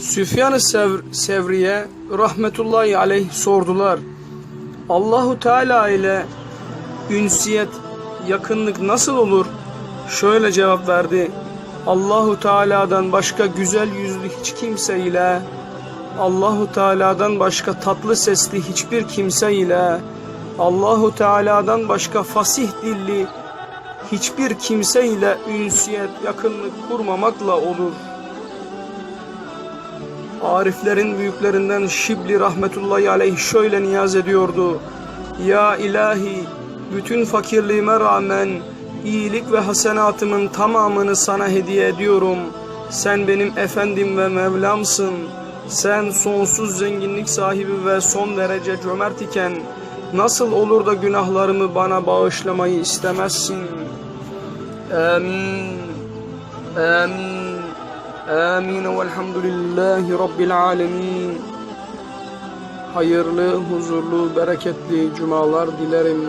Süfyan-ı Sev Sevriye rahmetullahi aleyh sordular. Allahu Teala ile ünsiyet, yakınlık nasıl olur? Şöyle cevap verdi. Allahu Teala'dan başka güzel yüzlü hiç kimse ile Allahu Teala'dan başka tatlı sesli hiçbir kimse ile Allahu Teala'dan başka fasih dilli hiçbir kimse ile ünsiyet, yakınlık kurmamakla olur. Ariflerin büyüklerinden Şibli rahmetullahi aleyh şöyle niyaz ediyordu. Ya ilahi bütün fakirliğime rağmen iyilik ve hasenatımın tamamını sana hediye ediyorum. Sen benim efendim ve Mevlamsın. Sen sonsuz zenginlik sahibi ve son derece cömert iken nasıl olur da günahlarımı bana bağışlamayı istemezsin? Amin. Amin. Amin velhamdülillahi rabbil alemin. Hayırlı, huzurlu, bereketli cumalar dilerim.